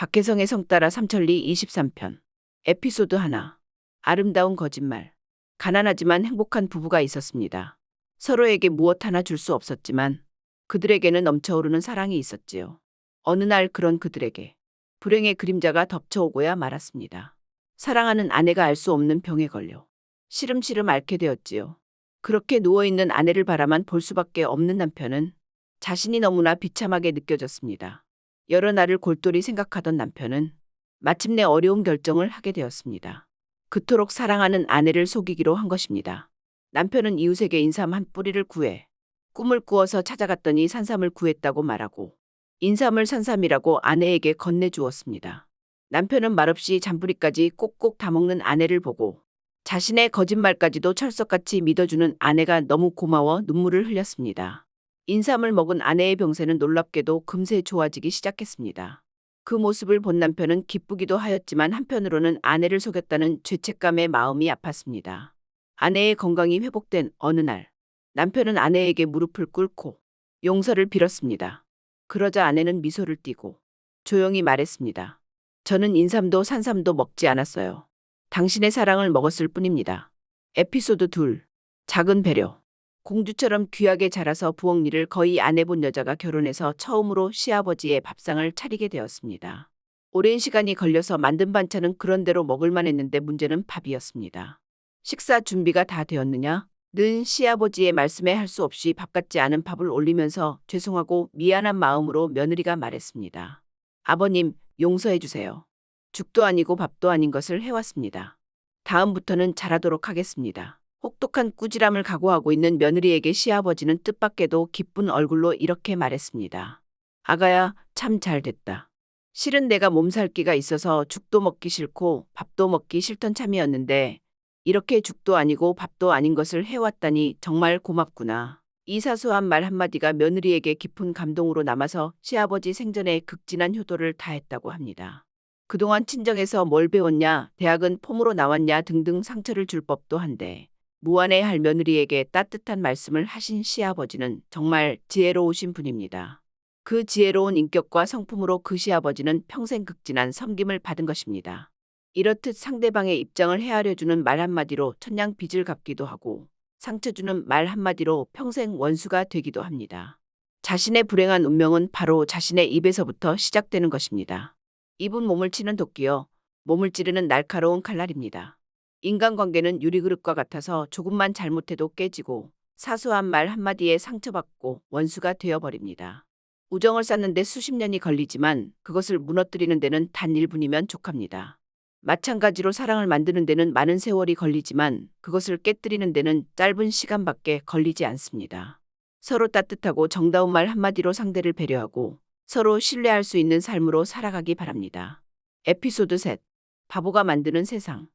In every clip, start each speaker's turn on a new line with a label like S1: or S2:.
S1: 박혜성의 성따라 삼천리 23편. 에피소드 하나. 아름다운 거짓말. 가난하지만 행복한 부부가 있었습니다. 서로에게 무엇 하나 줄 수 없었지만 그들에게는 넘쳐오르는 사랑이 있었지요. 어느 날 그런 그들에게 불행의 그림자가 덮쳐오고야 말았습니다. 사랑하는 아내가 알 수 없는 병에 걸려 시름시름 앓게 되었지요. 그렇게 누워있는 아내를 바라만 볼 수밖에 없는 남편은 자신이 너무나 비참하게 느껴졌습니다. 여러 날을 골똘히 생각하던 남편은 마침내 어려운 결정을 하게 되었습니다. 그토록 사랑하는 아내를 속이기로 한 것입니다. 남편은 이웃에게 인삼 한 뿌리를 구해 꿈을 꾸어서 찾아갔더니 산삼을 구했다고 말하고 인삼을 산삼이라고 아내에게 건네주었습니다. 남편은 말없이 잔뿌리까지 꼭꼭 다먹는 아내를 보고 자신의 거짓말까지도 철석같이 믿어주는 아내가 너무 고마워 눈물을 흘렸습니다. 인삼을 먹은 아내의 병세는 놀랍게도 금세 좋아지기 시작했습니다. 그 모습을 본 남편은 기쁘기도 하였지만 한편으로는 아내를 속였다는 죄책감에 마음이 아팠습니다. 아내의 건강이 회복된 어느 날, 남편은 아내에게 무릎을 꿇고 용서를 빌었습니다. 그러자 아내는 미소를 띠고 조용히 말했습니다. 저는 인삼도 산삼도 먹지 않았어요. 당신의 사랑을 먹었을 뿐입니다. 에피소드 2. 작은 배려. 공주처럼 귀하게 자라서 부엌일을 거의 안 해본 여자가 결혼해서 처음으로 시아버지의 밥상을 차리게 되었습니다. 오랜 시간이 걸려서 만든 반찬은 그런대로 먹을만 했는데 문제는 밥이었습니다. 식사 준비가 다 되었느냐? 는 시아버지의 말씀에 할 수 없이 밥 같지 않은 밥을 올리면서 죄송하고 미안한 마음으로 며느리가 말했습니다. 아버님, 용서해 주세요. 죽도 아니고 밥도 아닌 것을 해왔습니다. 다음부터는 잘하도록 하겠습니다. 혹독한 꾸지람을 각오하고 있는 며느리에게 시아버지는 뜻밖에도 기쁜 얼굴로 이렇게 말했습니다. 아가야, 참 잘 됐다. 실은 내가 몸살기가 있어서 죽도 먹기 싫고 밥도 먹기 싫던 참이었는데 이렇게 죽도 아니고 밥도 아닌 것을 해왔다니 정말 고맙구나. 이 사소한 말 한마디가 며느리에게 깊은 감동으로 남아서 시아버지 생전에 극진한 효도를 다했다고 합니다. 그동안 친정에서 뭘 배웠냐, 대학은 폼으로 나왔냐 등등 상처를 줄 법도 한데 무안해할 며느리에게 따뜻한 말씀을 하신 시아버지는 정말 지혜로우신 분입니다. 그 지혜로운 인격과 성품으로 그 시아버지는 평생 극진한 섬김을 받은 것입니다. 이렇듯 상대방의 입장을 헤아려주는 말 한마디로 천냥 빚을 갚기도 하고 상처 주는 말 한마디로 평생 원수가 되기도 합니다. 자신의 불행한 운명은 바로 자신의 입에서부터 시작되는 것입니다. 입은 몸을 치는 도끼요. 몸을 찌르는 날카로운 칼날입니다. 인간관계는 유리그릇과 같아서 조금만 잘못해도 깨지고 사소한 말 한마디에 상처받고 원수가 되어버립니다. 우정을 쌓는데 수십 년이 걸리지만 그것을 무너뜨리는 데는 단 1분이면 족합니다. 마찬가지로 사랑을 만드는 데는 많은 세월이 걸리지만 그것을 깨뜨리는 데는 짧은 시간밖에 걸리지 않습니다. 서로 따뜻하고 정다운 말 한마디로 상대를 배려하고 서로 신뢰할 수 있는 삶으로 살아가기 바랍니다. 에피소드 셋. 바보가 만드는 세상.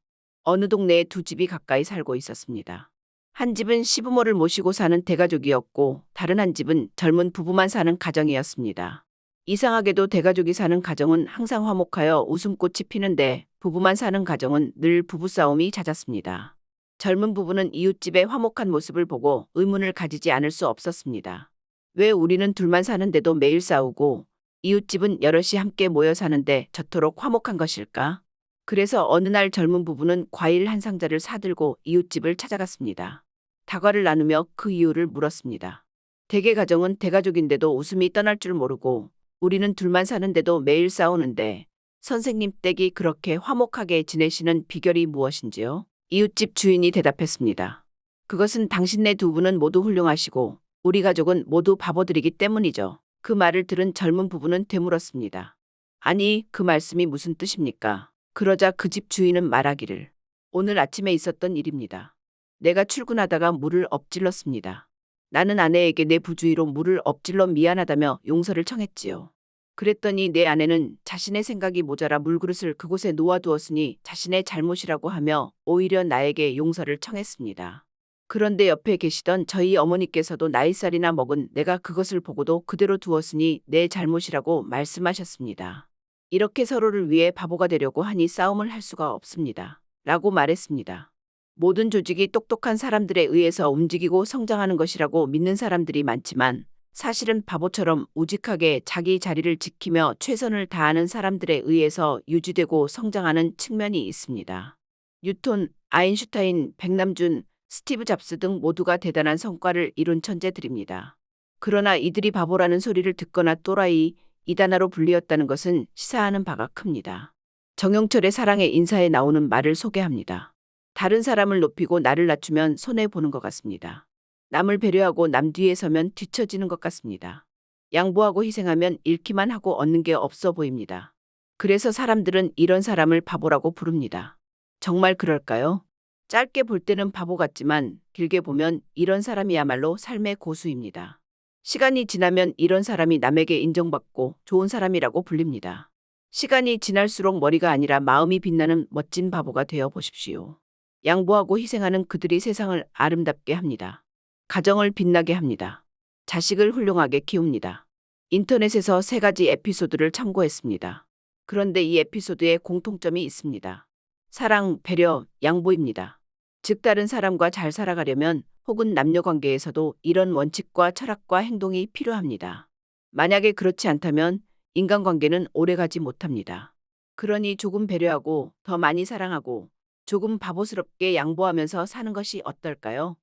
S1: 어느 동네에 두 집이 가까이 살고 있었습니다. 한 집은 시부모를 모시고 사는 대가족이었고 다른 한 집은 젊은 부부만 사는 가정이었습니다. 이상하게도 대가족이 사는 가정은 항상 화목하여 웃음꽃이 피는데 부부만 사는 가정은 늘 부부싸움이 잦았습니다. 젊은 부부는 이웃집의 화목한 모습을 보고 의문을 가지지 않을 수 없었습니다. 왜 우리는 둘만 사는데도 매일 싸우고 이웃집은 여럿이 함께 모여 사는데 저토록 화목한 것일까? 그래서 어느 날 젊은 부부는 과일 한 상자를 사들고 이웃집을 찾아갔습니다. 다과를 나누며 그 이유를 물었습니다. 대개 가정은 대가족인데도 웃음이 떠날 줄 모르고 우리는 둘만 사는데도 매일 싸우는데 선생님 댁이 그렇게 화목하게 지내시는 비결이 무엇인지요? 이웃집 주인이 대답했습니다. 그것은 당신네 두 분은 모두 훌륭하시고 우리 가족은 모두 바보들이기 때문이죠. 그 말을 들은 젊은 부부는 되물었습니다. 아니, 그 말씀이 무슨 뜻입니까? 그러자 그 집 주인은 말하기를 오늘 아침에 있었던 일입니다. 내가 출근하다가 물을 엎질렀습니다. 나는 아내에게 내 부주의로 물을 엎질러 미안하다며 용서를 청했지요. 그랬더니 내 아내는 자신의 생각이 모자라 물그릇을 그곳에 놓아두었으니 자신의 잘못이라고 하며 오히려 나에게 용서를 청했습니다. 그런데 옆에 계시던 저희 어머니께서도 나이살이나 먹은 내가 그것을 보고도 그대로 두었으니 내 잘못이라고 말씀하셨습니다. 이렇게 서로를 위해 바보가 되려고 하니 싸움을 할 수가 없습니다. 라고 말했습니다. 모든 조직이 똑똑한 사람들에 의해서 움직이고 성장하는 것이라고 믿는 사람들이 많지만 사실은 바보처럼 우직하게 자기 자리를 지키며 최선을 다하는 사람들에 의해서 유지되고 성장하는 측면이 있습니다. 뉴턴, 아인슈타인, 백남준, 스티브 잡스 등 모두가 대단한 성과를 이룬 천재들입니다. 그러나 이들이 바보라는 소리를 듣거나 또라이, 이단아로 불리었다는 것은 시사하는 바가 큽니다. 정영철의 사랑의 인사에 나오는 말을 소개합니다. 다른 사람을 높이고 나를 낮추면 손해보는 것 같습니다. 남을 배려하고 남 뒤에 서면 뒤처지는 것 같습니다. 양보하고 희생하면 잃기만 하고 얻는 게 없어 보입니다. 그래서 사람들은 이런 사람을 바보라고 부릅니다. 정말 그럴까요? 짧게 볼 때는 바보 같지만 길게 보면 이런 사람이야말로 삶의 고수입니다. 시간이 지나면 이런 사람이 남에게 인정받고 좋은 사람이라고 불립니다. 시간이 지날수록 머리가 아니라 마음이 빛나는 멋진 바보가 되어 보십시오. 양보하고 희생하는 그들이 세상을 아름답게 합니다. 가정을 빛나게 합니다. 자식을 훌륭하게 키웁니다. 인터넷에서 세 가지 에피소드를 참고했습니다. 그런데 이 에피소드에 공통점이 있습니다. 사랑, 배려, 양보입니다. 즉 다른 사람과 잘 살아가려면 혹은 남녀 관계에서도 이런 원칙과 철학과 행동이 필요합니다. 만약에 그렇지 않다면 인간관계는 오래가지 못합니다. 그러니 조금 배려하고 더 많이 사랑하고 조금 바보스럽게 양보하면서 사는 것이 어떨까요?